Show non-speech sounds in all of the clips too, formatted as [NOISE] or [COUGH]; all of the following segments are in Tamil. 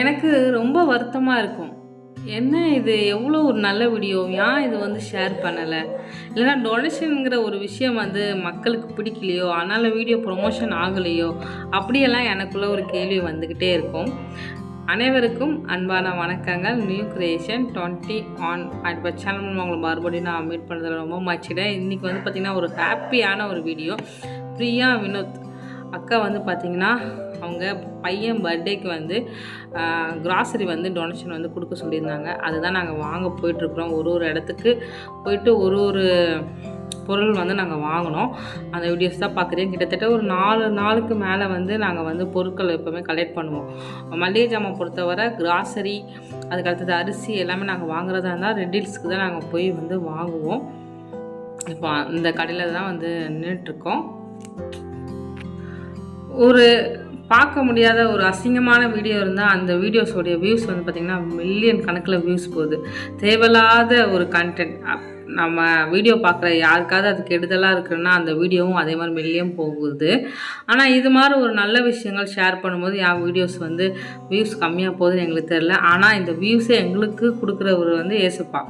எனக்கு ரொம்ப வருத்தமாக இருக்கும். என்ன இது? எவ்வளோ ஒரு நல்ல வீடியோ ஏன் இது வந்து ஷேர் பண்ணலை? இல்லைன்னா டொனேஷனுங்கிற ஒரு விஷயம் வந்து மக்களுக்கு பிடிக்கலையோ அதனால் வீடியோ ப்ரொமோஷன் ஆகலையோ அப்படியெல்லாம் எனக்குள்ளே ஒரு கேள்வி வந்துக்கிட்டே இருக்கும். அனைவருக்கும் அன்பான வணக்கங்கள். New creation twenty one at channel உங்களை மறுபடியும் நான் மீட் பண்ணுறதுல ரொம்ப மச்சிட்டேன் இன்றைக்கி வந்து பார்த்திங்கன்னா ஒரு ஹாப்பியான ஒரு வீடியோ பிரியா வினோத் அக்கா வந்து பார்த்திங்கன்னா அவங்க பையன் பர்த்டேக்கு வந்து கிராசரி வந்து டொனேஷன் வந்து கொடுக்க சொல்லியிருந்தாங்க. அதுதான் நாங்கள் வாங்க போயிட்டுருக்குறோம் ஒரு ஒரு இடத்துக்கு போயிட்டு ஒரு ஒரு பொருள் வந்து நாங்கள் வாங்கினோம். அந்த வீடியோஸ் தான் பார்க்குறேன். கிட்டத்தட்ட ஒரு நாலு நாளுக்கு மேலே வந்து நாங்கள் வந்து பொருட்கள் எப்போவுமே கலெக்ட் பண்ணுவோம். மளிகை ஜாமான் பொறுத்தவரை கிராசரி அதுக்கு அடுத்தது அரிசி எல்லாமே நாங்கள் வாங்குறதா இருந்தால் ரெட்டில்ஸ்க்கு தான் நாங்கள் போய் வந்து வாங்குவோம். இப்போ இந்த கடையில் தான் வந்து நின்றுட்டுருக்கோம் ஒரு பார்க்க முடியாத ஒரு அசிங்கமான வீடியோ இருந்தால் அந்த வீடியோஸோடைய வியூஸ் வந்து பார்த்திங்கன்னா மில்லியன் கணக்கில் வியூஸ் போகுது. தேவையில்லாத ஒரு கண்டென்ட் நம்ம வீடியோ பார்க்குற யாருக்காவது அது கெடுதலாக இருக்குன்னா அந்த வீடியோவும் அதே மாதிரி மெல்லியும் போகுது. ஆனால் இது மாதிரி ஒரு நல்ல விஷயங்கள் ஷேர் பண்ணும்போது என் வீடியோஸ் வந்து வியூஸ் கம்மியாக போகுதுன்னு எங்களுக்கு தெரில ஆனால் இந்த வியூஸை எங்களுக்கு கொடுக்குறவர் வந்து ஏசுப்பா.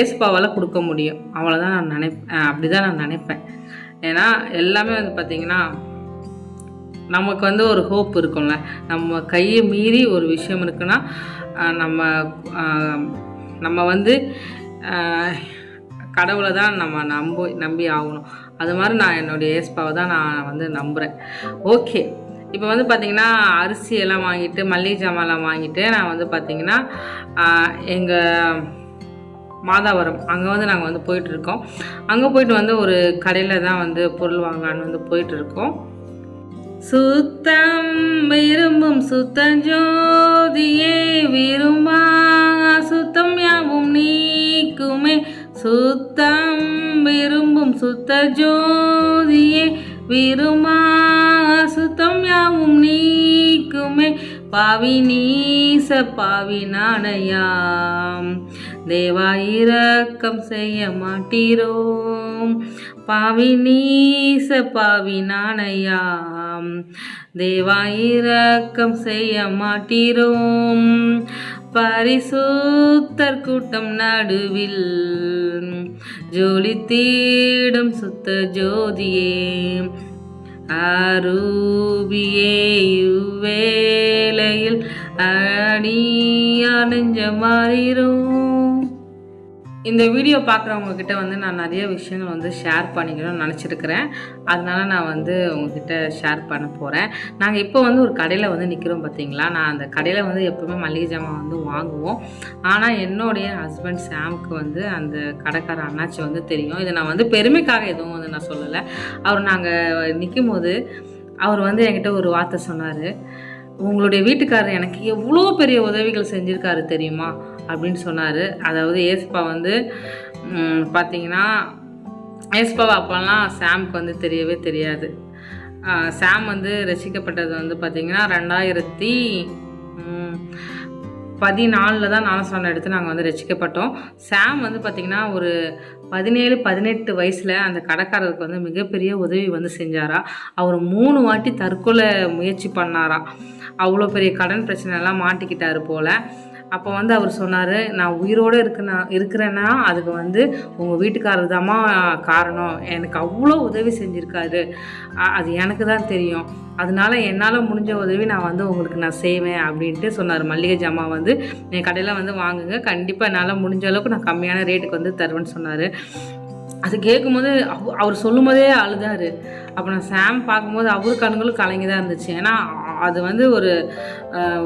ஏசுப்பாவால் கொடுக்க முடியும். அவ்வளோதான் நான் நினைப்பேன் அப்படி தான் நான் நினைப்பேன். ஏன்னா எல்லாமே வந்து பார்த்திங்கன்னா நமக்கு வந்து ஒரு ஹோப் இருக்கும்ல. நம்ம கையை மீறி ஒரு விஷயம் இருக்குன்னா நம்ம நம்ம வந்து கடவுளை தான் நம்ம நம்ப நம்பி ஆகணும். அது மாதிரி நான் என்னுடைய ஏஸ்பாவை தான் நான் வந்து நம்புகிறேன் ஓகே இப்போ வந்து பார்த்திங்கன்னா அரிசியெல்லாம் வாங்கிட்டு மல்லிகை ஜாமான்லாம் வாங்கிட்டு நான் வந்து பார்த்திங்கன்னா எங்கள் மாதாவரம் அங்கே வந்து நாங்கள் வந்து போயிட்டுருக்கோம் அங்கே போயிட்டு வந்து ஒரு கடையில் தான் வந்து பொருள் வாங்கலான்னு வந்து போயிட்டுருக்கோம் சுத்தம் விரும்பும் சுத்தஞ்சோதியே விரும்பா சுத்தம் யாவும் நீக்குமே. சுத்தம் விரும்பும் சுத்த ஜோதியே விரும்பா சுத்தம் யாவும் நீக்குமே. பாவி நீச பாவி நாணயாம். தேவா இரக்கம் செய்ய மாட்டீரோம். பாவி நீச பாவி நாணயாம். தேவா இரக்கம் செய்ய மாட்டீரோம். பரிசுத்தர் கூட்டம் நடுவில் ஜோலி தேடும் சுத்த ஜோதியே ஆரூபியே இவ்வேளையில் அணியா நெஞ்ச மாறிரும். இந்த வீடியோ பார்க்குறவங்கக்கிட்ட வந்து நான் நிறைய விஷயங்கள் வந்து ஷேர் பண்ணிக்கணும்னு நினச்சிருக்கிறேன். அதனால நான் வந்து உங்ககிட்ட ஷேர் பண்ண போகிறேன் நாங்கள் இப்போ வந்து ஒரு கடையில் வந்து நிற்கிறோம் பார்த்தீங்களா நான் அந்த கடையில் வந்து எப்போவுமே மளிகை ஜாமான் வந்து வாங்குவோம். ஆனால் என்னுடைய ஹஸ்பண்ட் சாமுக்கு வந்து அந்த கடைக்கார அண்ணாச்சி வந்து தெரியும். இதை நான் வந்து பெருமைக்காக எதுவும் வந்து நான் சொல்லலை. அவர் நாங்கள் நிற்கும் போது அவர் வந்து என்கிட்ட ஒரு வார்த்தை சொன்னார். உங்களுடைய வீட்டுக்காரர் எனக்கு எவ்வளோ பெரிய உதவிகள் செஞ்சுருக்காரு தெரியுமா? அப்படின்னு சொன்னார். அதாவது ஏசுப்பா வந்து பார்த்திங்கன்னா பார்த்தீங்கன்னா ஏசுப்பாவை அப்போல்லாம் சாம்க்கு வந்து தெரியவே தெரியாது. சாம் வந்து ரசிக்கப்பட்டது வந்து பார்த்திங்கன்னா ரெண்டாயிரத்தி பதினாலில் தான் ஞானஸ்தானம் எடுத்து நாங்கள் வந்து ரசிக்கப்பட்டோம். சாம் வந்து பார்த்திங்கன்னா ஒரு பதினேழு பதினெட்டு வயசில் அந்த கடைக்காரருக்கு வந்து மிகப்பெரிய உதவி வந்து செஞ்சாரா? அவர் மூணு வாட்டி தற்கொலை முயற்சி பண்ணாரா? அவ்வளோ பெரிய கடன் பிரச்சனைலாம் மாட்டிக்கிட்டார் போல். அப்போ வந்து அவர் சொன்னார் நான் உயிரோடு இருக்கனா இருக்கிறேன்னா அதுக்கு வந்து உங்கள் வீட்டுக்காரர் தாம்மா காரணம். எனக்கு அவ்வளோ உதவி செஞ்சுருக்காரு. அது எனக்கு தான் தெரியும். அதனால என்னால் முடிஞ்ச உதவி நான் வந்து உங்களுக்கு நான் செய்வேன் அப்படின்ட்டு சொன்னார். மல்லிகை ஜாமா வந்து என் கடையில் வந்து வாங்குங்க. கண்டிப்பாக என்னால் முடிஞ்ச அளவுக்கு நான் கம்மியான ரேட்டுக்கு வந்து தருவேன்னு சொன்னார். அது கேட்கும்போது அவ் அவர் சொல்லும் போதே அழுதாரு. அப்போ நான் சாம் பார்க்கும்போது அவர் கண்களும் கலங்கி தான் இருந்துச்சு. ஏன்னா அது வந்து ஒரு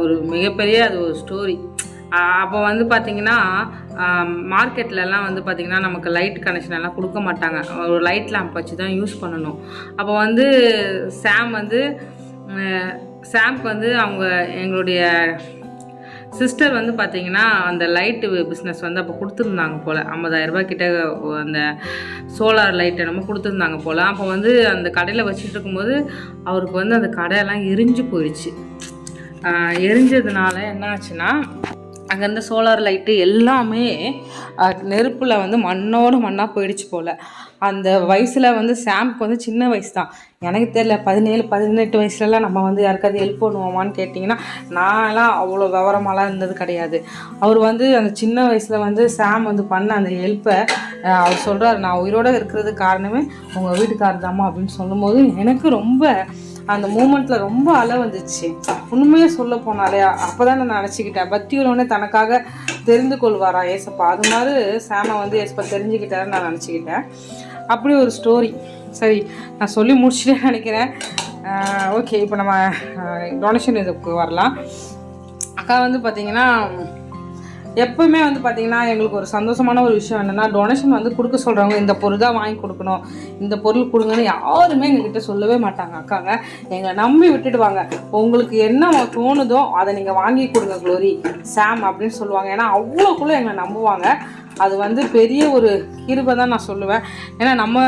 ஒரு மிகப்பெரிய அது ஒரு ஸ்டோரி அப்போ வந்து பார்த்திங்கன்னா மார்க்கெட்லலாம் வந்து பார்த்திங்கன்னா நமக்கு லைட் கனெக்ஷன் எல்லாம் கொடுக்க மாட்டாங்க. ஒரு லைட் லேம்ப் வச்சு தான் யூஸ் பண்ணணும். அப்போ வந்து சாம் வந்து அஹ், சாம்க்கு வந்து அவங்க எங்களுடைய சிஸ்டர் வந்து பார்த்தீங்கன்னா அந்த லைட்டு பிஸ்னஸ் வந்து அப்போ கொடுத்துருந்தாங்க போல். ஐம்பதாயிரரூபா கிட்ட அந்த சோலார் லைட் என்னமோ கொடுத்துருந்தாங்க போல். அப்போ வந்து அந்த கடையில் வச்சுட்டு இருக்கும்போது அவருக்கு வந்து அந்த கடையெல்லாம் எரிஞ்சு போயிடுச்சு. எரிஞ்சதுனால என்ன ஆச்சுன்னா அங்கே இருந்த சோலார் லைட்டு எல்லாமே நெருப்பில் வந்து மண்ணோடு மண்ணாக போயிடுச்சு போல். அந்த வயசில் வந்து சாம்க்கு வந்து சின்ன வயசு தான் எனக்கு தெரியல பதினேழு பதினெட்டு வயசுலலாம் நம்ம வந்து யாருக்காவது ஹெல்ப் பண்ணுவோமான்னு கேட்டிங்கன்னா நான்லாம் அவ்வளோ விவரமாலாம் இருந்தது கிடையாது. அவர் வந்து அந்த சின்ன வயசில் வந்து சாம் வந்து பண்ண அந்த ஹெல்ப்பை அவர் சொல்கிறார் நான் உயிரோடு இருக்கிறதுக்கு காரணமே உங்கள் வீட்டுக்காரர் தாம்மா அப்படின்னு சொல்லும்போது எனக்கு ரொம்ப அந்த மூமெண்ட்டில் ரொம்ப அலை வந்துச்சு. உண்மையே சொல்ல போனாலே அப்போ தான் நான் நினச்சிக்கிட்டேன். பக்தியுள்ளவனே தனக்காக தெரிந்து கொள்வாரா ஏசப்பா? அது மாதிரி சாமை வந்து ஏசப்பா தெரிஞ்சுக்கிட்டாருன்னு நான் நினச்சிக்கிட்டேன். அப்படி ஒரு ஸ்டோரி சரி நான் சொல்லி முடிச்சுட்டே நினைக்கிறேன். ஓகே இப்போ நம்ம டொனேஷன் இதுக்கு வரலாம். அக்கா வந்து பார்த்தீங்கன்னா எப்பவுமே வந்து பார்த்திங்கன்னா எங்களுக்கு ஒரு சந்தோஷமான ஒரு விஷயம் என்னென்னா டொனேஷன் வந்து கொடுக்க சொல்கிறவங்க இந்த பொருள் தான் வாங்கி கொடுக்கணும் இந்த பொருள் கொடுங்கன்னு யாருமே எங்ககிட்ட சொல்லவே மாட்டாங்க அக்காங்க. எங்களை நம்பி விட்டுடுவாங்க உங்களுக்கு என்ன தோணுதோ அதை நீங்கள் வாங்கி கொடுங்க க்ளோரி சாம் அப்படின்னு சொல்லுவாங்க. ஏன்னா அவ்வளோக்குள்ளே எங்களை நம்புவாங்க. அது வந்து பெரிய ஒரு கிருபை தான் நான் சொல்லுவேன். ஏன்னா நம்ம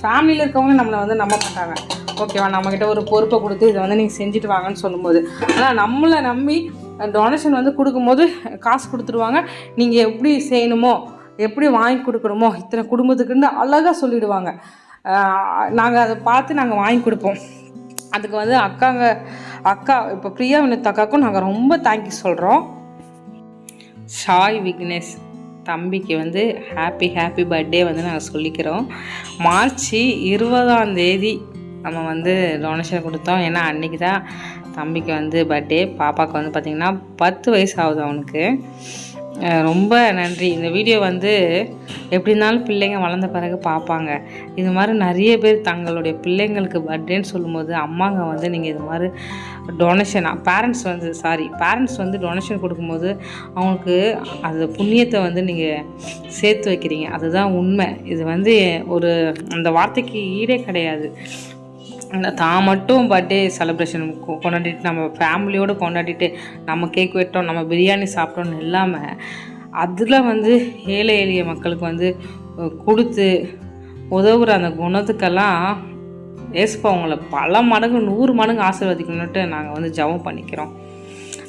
ஃபேமிலியில் இருக்கவங்க நம்மளை வந்து நம்ப மாட்டாங்க. ஓகேவா நம்மக்கிட்ட ஒரு பொறுப்பை கொடுத்து இதை வந்து நீங்கள் செஞ்சுட்டு வாங்கன்னு சொல்லும்போது. ஆனால் நம்மளை நம்பி டொனேஷன் வந்து கொடுக்கும்போது காசு கொடுத்துருவாங்க. நீங்கள் எப்படி செய்யணுமோ எப்படி வாங்கி கொடுக்கணுமோ இத்தனை குடும்பத்துக்குன்னு அழகாக சொல்லிடுவாங்க. நாங்கள் அதை பார்த்து நாங்கள் வாங்கி கொடுப்போம். அதுக்கு வந்து அக்காங்க அக்கா இப்போ பிரியா வினத் அக்காவுக்கும் நாங்கள் ரொம்ப தேங்க்யூ சொல்கிறோம் ஷாய் விக்னேஷ் தம்பிக்கு வந்து ஹாப்பி ஹாப்பி பர்த்டே வந்து நாங்கள் சொல்லிக்கிறோம். மார்ச் இருபதாம் தேதி நம்ம வந்து டொனேஷன் கொடுத்தோம். ஏன்னா அன்றைக்கி தான் தம்பிக்கு வந்து பர்த்டே பாப்பாவுக்கு வந்து பார்த்திங்கன்னா பத்து வயசு ஆகுது அவனுக்கு ரொம்ப நன்றி. இந்த வீடியோ வந்து எப்படி இருந்தாலும் பிள்ளைங்க வளர்ந்த பிறகு பார்ப்பாங்க இது மாதிரி நிறைய பேர் தங்களுடைய பிள்ளைங்களுக்கு பர்த்டேன்னு சொல்லும்போது அம்மாங்க வந்து நீங்கள் இது மாதிரி டொனேஷனாக பேரண்ட்ஸ் வந்து சாரி பேரண்ட்ஸ் வந்து டொனேஷன் கொடுக்கும்போது அவங்களுக்கு அந்த புண்ணியத்தை வந்து நீங்கள் சேர்த்து வைக்கிறீங்க. அதுதான் உண்மை. இது வந்து ஒரு அந்த வார்த்தைக்கு ஈடே கிடையாது. தான் மட்டும் பர்த்டே செலிப்ரேஷன் கொண்டாடிட்டு நம்ம ஃபேமிலியோடு கொண்டாடிட்டு நம்ம கேக் வெட்டோம் நம்ம பிரியாணி சாப்பிட்டோம்னு இல்லாமல் அதில் வந்து ஏழை எளிய மக்களுக்கு வந்து கொடுத்து உதவுற அந்த குணத்துக்கெல்லாம் ஏசுப்பா அவங்கள பல மடங்கு நூறு மடங்கு ஆசீர்வதிக்கணுன்ட்டு நாங்கள் வந்து ஜெபம் பண்ணிக்கிறோம்.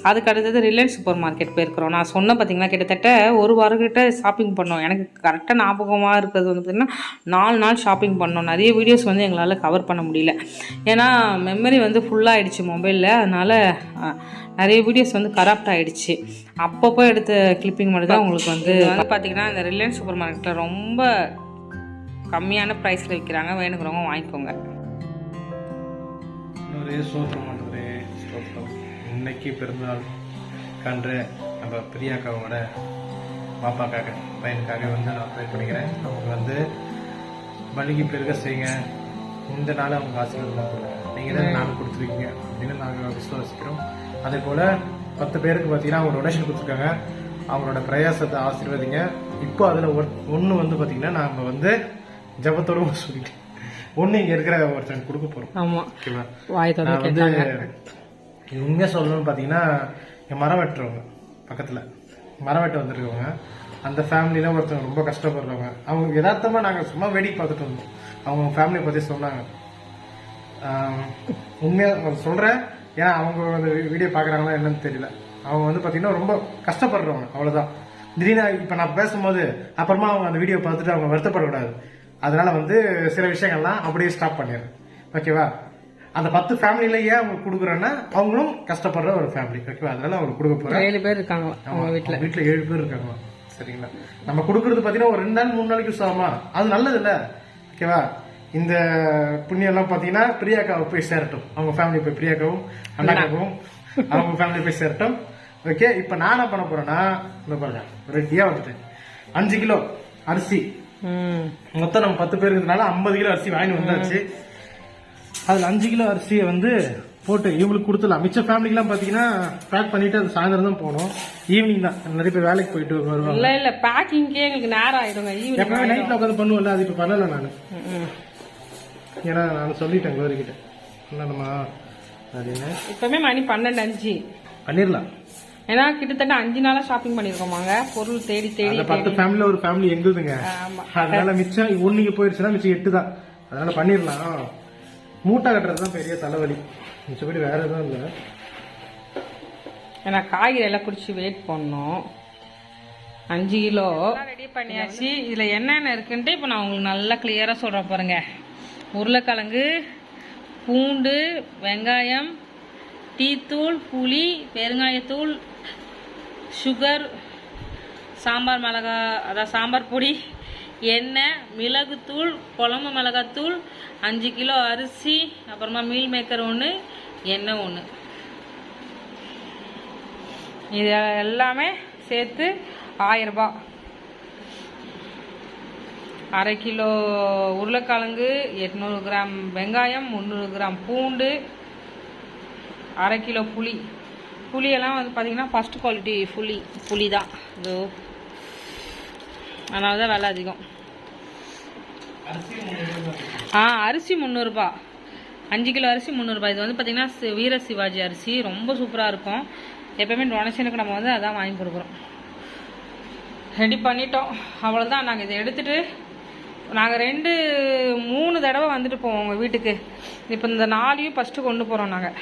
அதுக்கு அடுத்தது ரிலையன்ஸ் சூப்பர் மார்க்கெட் போயிருக்கிறோம். நான் சொன்ன பார்த்தீங்கன்னா கிட்டத்தட்ட ஒரு வாரம் கிட்ட ஷாப்பிங் பண்ணோம். எனக்கு கரெக்டாக ஞாபகமாக இருக்கிறது வந்து பார்த்திங்கன்னா நாலு நாள் ஷாப்பிங் பண்ணோம். நிறைய வீடியோஸ் வந்து எங்களால் கவர் பண்ண முடியல. ஏன்னா மெமரி வந்து ஃபுல்லாகிடுச்சு மொபைலில் அதனால் நிறைய வீடியோஸ் வந்து கரப்ட் ஆகிடுச்சு அப்பப்போ எடுத்த கிளிப்பிங் மட்டும் தான் உங்களுக்கு வந்து வந்து பார்த்திங்கன்னா இந்த ரிலையன்ஸ் சூப்பர் மார்க்கெட்டில் ரொம்ப கம்மியான ப்ரைஸில் விற்கிறாங்க வேணுங்கிறவங்க வாங்கிக்கோங்க. இன்னைக்கு பிறந்தநாள் கன்று நம்ம பிரியாக்காவோட பாப்பாக்காக பையனுக்காக வந்து நான் ப்ரே பண்ணிக்கிறேன். அவங்க வந்து மளிகை பெருக செய்யுங்க. இந்த நாள் அவங்க ஆசீர்வாதம் கொடுங்க. நீங்கள் தான் நாள் கொடுத்துருக்கீங்க அப்படின்னு நாங்கள் விசுவாசிக்கிறோம். அதே போல் பத்து பேருக்கு பார்த்தீங்கன்னா அவங்க டொனேஷன் கொடுத்துருக்காங்க. அவங்களோட பிரயாசத்தை ஆசீர்வதிங்க. இப்போ அதில் ஒன்று வந்து பார்த்தீங்கன்னா நாம் வந்து ஜபத்தோட சொல்லிட்டேன் ஒன்று இங்கே இருக்கிற ஒருத்தன் கொடுக்க போகிறோம் ஆமாம் ஓகேவா? வாய் நான் வந்து இது உண்மையாக சொல்லணும்னு பார்த்தீங்கன்னா என் மரம் வெட்டுறவங்க பக்கத்தில். மரம் வெட்ட வந்திருக்கவங்க. அந்த ஃபேமிலியில் ஒருத்தவங்க ரொம்ப கஷ்டப்படுறவங்க. அவங்க யதார்த்தமாக நாங்கள் சும்மா வேடிக்கை பார்த்துட்டு வந்தோம். அவங்க ஃபேமிலியை பற்றி சொன்னாங்க. உண்மையாக சொல்கிறேன் ஏன்னா அவங்க அந்த வீடியோ பார்க்குறாங்களா என்னன்னு தெரியல. அவங்க வந்து பார்த்தீங்கன்னா ரொம்ப கஷ்டப்படுறவங்க அவ்வளோதான் திடீர்னு இப்போ நான் பேசும்போது அப்புறமா அவங்க அந்த வீடியோ பார்த்துட்டு அவங்க வருத்தப்படக்கூடாது. அதனால வந்து சில விஷயங்கள்லாம் அப்படியே ஸ்டாப் பண்ணிடுறேன். ஓகேவா அந்த பத்து ஃபேமிலியில ஏன் அவங்க கொடுக்குறேன்னா அவங்களும் கஷ்டப்படுற ஒரு ஃபேமிலி ஓகேவா? அதனால அவங்க கொடுக்க போறேன். ஏழு பேர் இருக்காங்க அவங்க வீட்டில் வீட்டுல ஏழு பேர் இருக்காங்க. சரிங்களா? நம்ம கொடுக்கறது பாத்தீங்கன்னா ஒரு ரெண்டு நாள் மூணு நாளைக்கு யூஸ் ஆகுமா அது நல்லது இல்ல ஓகேவா? இந்த புண்ணியம் எல்லாம் பாத்தீங்கன்னா பிரியாக்காவை போய் சேரட்டும். அவங்க ஃபேமிலி போய் பிரியாக்காவும் அண்ணாக்காவும் அவங்க ஃபேமிலி போய் சேரட்டும். ஓகே? இப்ப நான் என்ன பண்ண போறேன்னா இந்த பாருங்க ரெடியா வந்துட்டேன். அஞ்சு கிலோ அரிசி. மொத்தம் நம்ம பத்து பேர் இருக்கிறதுனால ஐம்பது கிலோ அரிசி வாங்கிட்டு வந்தாச்சு. அதுல அஞ்சு கிலோ அரிசியை வந்து போட்டு இவங்களுக்கு கொடுத்துடலாம். மிச்ச ஃபேமிலிக்கெல்லாம் பார்த்தீங்கன்னா பேக் பண்ணிட்டு அது சாயந்தரம் தான் போகணும். ஈவினிங் தான். நிறைய பேர் வேலைக்கு போயிட்டு வருவாங்க. இல்ல இல்ல பேக்கிங்கே எங்களுக்கு நேரம் ஆயிடுங்க. ஈவினிங் எப்பவுமே நைட்ல உட்காந்து பண்ணுவோம்ல அது இப்போ பண்ணல நான். ஏன்னா நான் சொல்லிட்டேன் கோரி கிட்ட என்னம்மா அப்படின்னு இப்பவுமே மணி பன்னெண்டு அஞ்சு. பண்ணிடலாம். ஏன்னா கிட்டத்தட்ட அஞ்சு நாளா ஷாப்பிங் பண்ணிருக்கோமாங்க. பொருள் தேடி தேடி பத்து ஃபேமிலியில் ஒரு ஃபேமிலி எங்களுதுங்க. அதனால மிச்சம் ஒன்றுக்கு போயிடுச்சுன்னா மிச்சம் எட்டு தான். அதனால பண்ணிடலாம். மூட்டை கட்டுறது தான் பெரிய தலைவலி. மிச்சப்படி வேற எதுவும் இல்லை. ஏன்னா காய்கறி எல்லாம் பிடிச்சி வெயிட் பண்ணோம் அஞ்சு கிலோ. ரெடி பண்ணியாச்சு. இதில் என்னென்ன இருக்குன்ட்டு இப்போ நான் உங்களுக்கு நல்லா கிளியராக சொல்கிறேன் பாருங்க. உருளைக்கிழங்கு பூண்டு வெங்காயம் டீத்தூள் புளி பெருங்காயத்தூள் சுகர் சாம்பார் மிளகா அதான் சாம்பார் பொடி. எண்ணெய் மிளகுத்தூள் குழம்பு மிளகாத்தூள் அஞ்சு கிலோ அரிசி அப்புறமா மீல் மேக்கர் ஒன்று எண்ணெய் ஒன்று இது எல்லாமே சேர்த்து ஆயிரரூபா அரை கிலோ உருளைக்கிழங்கு எட்நூறு கிராம் வெங்காயம் முந்நூறு கிராம் பூண்டு அரை கிலோ புளி. புளியெல்லாம் வந்து பார்த்திங்கன்னா ஃபஸ்ட் குவாலிட்டி புளி புளி தான் இதோ அதனால தான் விலை அதிகம். ஆ அரிசி முந்நூறுரூபா அஞ்சு கிலோ அரிசி முந்நூறுரூபா இது வந்து பார்த்திங்கன்னா சி- வீர சிவாஜி அரிசி. ரொம்ப சூப்பராக இருக்கும். எப்போயுமே டொனேஷனுக்கு நம்ம வந்து அதான் வாங்கி கொடுக்குறோம். ரெடி பண்ணிட்டோம். அவ்வளோதான் நாங்கள் இதை எடுத்துகிட்டு நாங்கள் ரெண்டு மூணு தடவை வந்துட்டு போவோம் உங்கள் வீட்டுக்கு. இப்போ இந்த நாளையும் ஃபஸ்ட்டு கொண்டு போகிறோம் நாங்கள்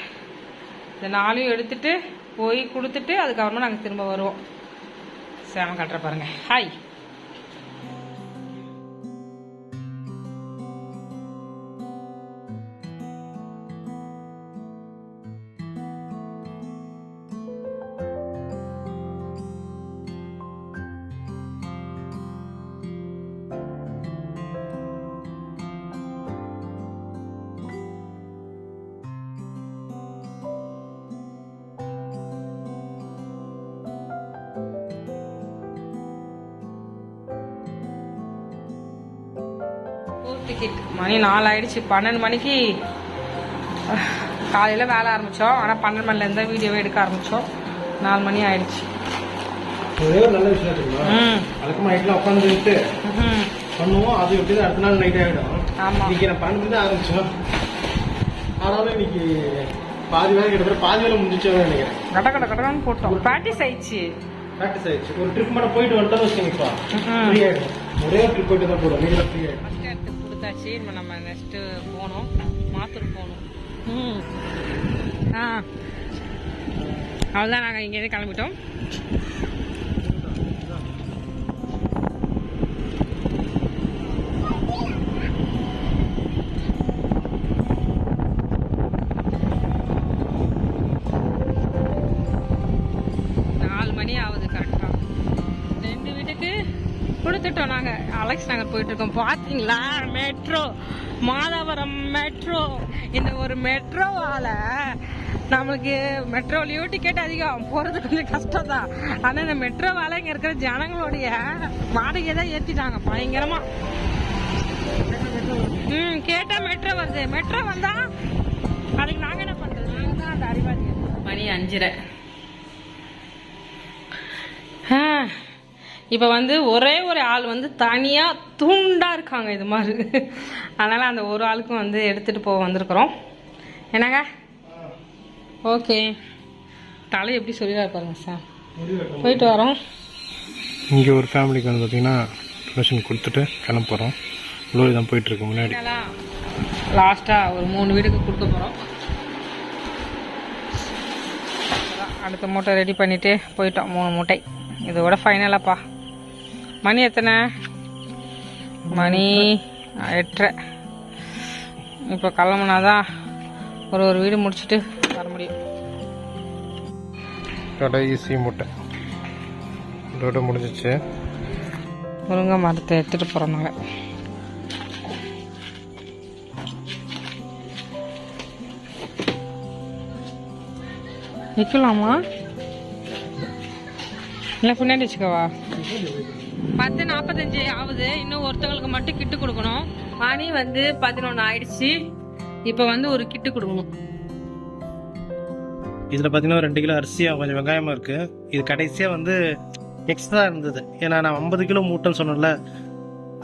இந்த நாளையும் எடுத்துகிட்டு போய் கொடுத்துட்டு அதுக்கப்புறமா நாங்கள் திரும்ப வருவோம். சேமம் கட்டுற பாருங்கள் ஹாய் டிக்கெட் மணி நாலு ஆயிடுச்சு பன்னெண்டு மணிக்கு காலையில் வேலை ஆரம்பித்தோம் ஆனால் பன்னெண்டு மணிலேருந்து தான் வீடியோவே எடுக்க ஆரம்பித்தோம் நாலு மணி ஆயிடுச்சு. ஒரே ஒரு நல்ல விஷயம் உட்காந்துட்டு பண்ணுவோம். அது எப்படி அடுத்த நாள் நைட் ஆகிடும் இன்னைக்கு நான் பன்னெண்டு மணி தான் ஆனாலும் இன்னைக்கு பாதி வேலை கிட்டத்தட்ட பாதி வேலை முடிஞ்சிச்சோன்னு நினைக்கிறேன். கட கட கடன்னு போட்டோம். ப்ராக்டிஸ் ஆயிடுச்சு. ப்ராக்டிஸ் ஆயிடுச்சு. ஒரு ட்ரிப் மட்டும் போயிட்டு வந்துட்டோம் வச்சுக்கோங்கப்பா ம்ஹும். ஃப்ரீ ஆயிடும். ஒரே ஒரு ட்ரிப் போயிட்டு தான் ஃப்ரீ வந்தாச்சு. இடத்துக்கு இப்போ நம்ம நெக்ஸ்ட்டு போகணும். மாத்தூர் போகணும். ம். ஆ. அவ்வளோதான் நாங்கள் இங்கேருந்து கிளம்பிட்டோம். வந்துட்டோம் நாங்கள் அலெக்ஸ் நகர் போயிட்டு இருக்கோம் பார்த்தீங்களா மெட்ரோ மாதவரம் மெட்ரோ இந்த ஒரு மெட்ரோவால் நம்மளுக்கு மெட்ரோலையும் டிக்கெட் அதிகம். போகிறது கொஞ்சம் கஷ்டம் தான் ஆனால் இந்த மெட்ரோவால் இங்கே இருக்கிற ஜனங்களுடைய வாடகையை தான் ஏற்றிட்டாங்க பயங்கரமாக ம் கேட்டால் மெட்ரோ வருது. மெட்ரோ வந்தா அதுக்கு நாங்கள் என்ன பண்ணுறது நாங்கள் தான் அந்த அறிவாளி மணி அஞ்சரை. இப்போ வந்து ஒரே ஒரு ஆள் வந்து தனியாக துண்டாக இருக்காங்க இது மாதிரி. அதனால் அந்த ஒரு ஆளுக்கும் வந்து எடுத்துகிட்டு போக வந்திருக்கிறோம். என்னங்க? ஓகே. தலை எப்படி சொல்லிடா பாருங்க சார். போயிட்டு வரோம். இங்கே ஒரு ஃபேமிலிக்கு வந்து பார்த்தீங்கன்னா டொனேஷன் கொடுத்துட்டு கிளம்ப போகிறோம் லோரி தான் போயிட்டு இருக்கு முன்னாடி. லாஸ்ட்டாக ஒரு மூணு வீடுக்கு கொடுக்க போகிறோம் அடுத்த மூட்டை ரெடி பண்ணிவிட்டு போயிட்டோம். மூணு மூட்டை. இதோட ஃபைனலாப்பா மணி எத்தனை? மணி எட்டரை. இப்போ கிளம்புனாதான் ஒரு ஒரு வீடு முடிச்சுட்டு வர முடியும். கடைசி மூட்டை. இதோட முடிஞ்சிச்சு. முருங்கை மரத்தை எடுத்துகிட்டு போகிறோம் நிற்கலாமா இல்லை பின்னாடி வச்சுக்கவா? பத்து நாற்பத்தஞ்சு ஆகுது. இன்னும் ஒருத்தவங்களுக்கு மட்டும் கிட்டு கொடுக்கணும். மணி வந்து பதினொன்று ஆயிடுச்சு. இப்போ வந்து ஒரு கிட்டு கொடுக்கணும். இதில் பார்த்தீங்கன்னா ரெண்டு கிலோ அரிசியாக கொஞ்சம் வெங்காயமாக இருக்குது இது கடைசியாக வந்து எக்ஸ்ட்ரா இருந்தது. ஏன்னா நான் ஐம்பது கிலோ மூட்டைன்னு சொன்னேன்ல.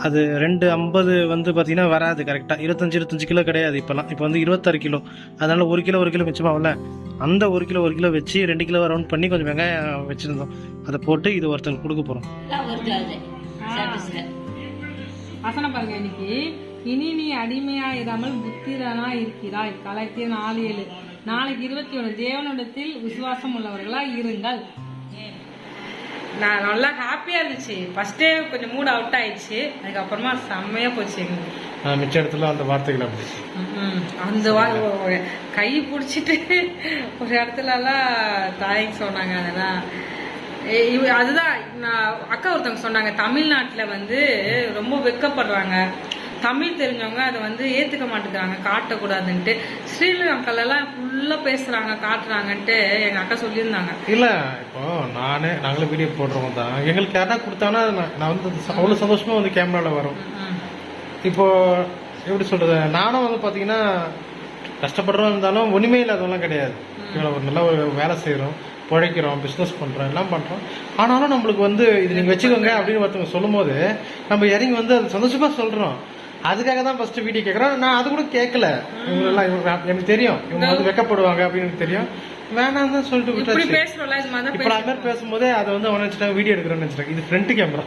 அது ரெண்டு ஐம்பது வந்து பார்த்தீங்கன்னா வராது கரெக்டாக இருபத்தஞ்சு இருபத்தஞ்சு கிலோ கிடையாது இப்போலாம் இப்போ வந்து இருபத்தாறு கிலோ. அதனால ஒரு கிலோ ஒரு கிலோ மிச்சமாகல அந்த ஒரு கிலோ ஒரு கிலோ வச்சு ரெண்டு கிலோ ரவுண்ட் பண்ணி கொஞ்சம் வெங்காயம் வச்சுருந்தோம். அதை போட்டு இது ஒருத்தனுக்கு கொடுக்க போகிறோம் வசனம் பாருங்க இன்னைக்கு. இனி நீ அடிமையா இராமல் புத்திரனா இருக்கிறாய். கலைத்திய நாலு ஏழு. நாளைக்கு இருபத்தி ஒன்று தேவனிடத்தில் விசுவாசம் உள்ளவர்களா இருங்கள். நான் நல்லா ஹாப்பியா இருந்துச்சு. ஃபர்ஸ்டே கொஞ்சம் மூட் அவுட் ஆயிடுச்சு. அதுக்கப்புறமா செம்மையா போச்சு எங்களுக்கு. மிச்ச இடத்துல அந்த வார்த்தைகள் அப்படி. அந்த கை பிடிச்சிட்டு [LAUGHS] ஒரு இடத்துல எல்லாம் தாய்க்கு சொன்னாங்க அதெல்லாம். அதுதான் நான் அக்கா ஒருத்தவங்க சொன்னாங்க தமிழ்நாட்டுல வந்து ரொம்ப வெக்கப்படுறாங்க தமிழ் தெரிஞ்சவங்க அதை வந்து ஏத்துக்க மாட்டேங்கிறாங்க காட்டக்கூடாதுன்ட்டு. ஸ்ரீலங்கால எல்லாம் ஃபுல்லா பேசுறாங்க காட்டுறாங்கன்ட்டு எங்க அக்கா சொல்லியிருந்தாங்க. இல்ல இப்போ நானே நாங்களும் வீடியோ போடுறவங்க தான். எங்களுக்கு யாரா கொடுத்தாங்கன்னா நான் வந்து ச- அவ்வளவு சந்தோஷமா வந்து கேமரால வரும். இப்போ எப்படி சொல்றது நானும் வந்து பாத்தீங்கன்னா கஷ்டப்படுறோம் இருந்தாலும் ஒண்ணுமே இல்லாதவங்களாம் கிடையாது. இவ்வளவு ஒரு நல்ல ஒரு வேலை செய்யறோம் பிழைக்கிறோம் பிசினஸ் பண்றோம் எல்லாம் பண்றோம். ஆனாலும் நம்மளுக்கு வந்து இது நீங்க வச்சுக்கோங்க அப்படின்னு ஒருத்தவங்க சொல்லும்போது நம்ம இறங்கி வந்து அது சந்தோஷமா சொல்றோம். அதுக்காக தான் ஃபர்ஸ்ட் வீடியோ கேட்கறோம் நான் அது கூட கேட்கல இவங்கெல்லாம் இவங்க எனக்கு தெரியும். இவங்க வந்து வெக்கப்படுவாங்க அப்படின்னு எனக்கு தெரியும். வேணாம் தான் சொல்லிட்டு விட்டாச்சு. இப்போ நான் மாதிரி பேசும்போதே அதை வந்து அவன் நினைச்சிட்டாங்க வீடியோ எடுக்கிறேன்னு நினைச்சிட்டாங்க இது ஃப்ரண்ட் கேமரா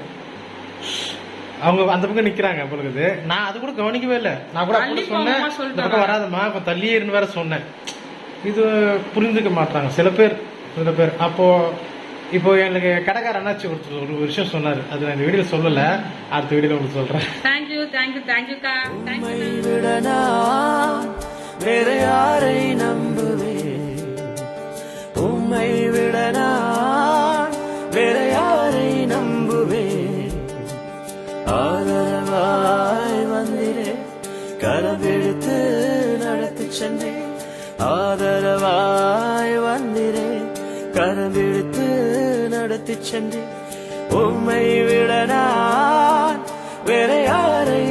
அவங்க அந்த பக்கம் நிக்கிறாங்க பொழுது நான் அது கூட கவனிக்கவே இல்லை. நான் கூட அப்படி சொன்னேன். இந்த. பக்கம் வராதம்மா. கொஞ்சம் தள்ளியே இருந்து வேற சொன்னேன். இது புரிஞ்சுக்க மாட்டாங்க சில பேர் சில பேர். அப்போ இப்போ எனக்கு கடைக்கார அண்ணாச்சி ஒருத்தர் ஒரு விஷயம் சொன்னாரு. அது நான் இந்த வீடியோ சொல்லல. அடுத்த வீடியோல உங்களுக்கு சொல்றேன். தேங்க்யூ தேங்க்யூ தேங்க்யூ நான் வேற யாரை நம்புவேன் உம்மை விட நான் வேற யாரை நம்புவேன் ஆதரவாய் வந்திரே கரவெடுத்து நடத்தி சென்றேன். ஆதரவாய் வந்திரே கரவெடுத்து நடத்தி சென்று உம்மை விட நான் வேற யாரை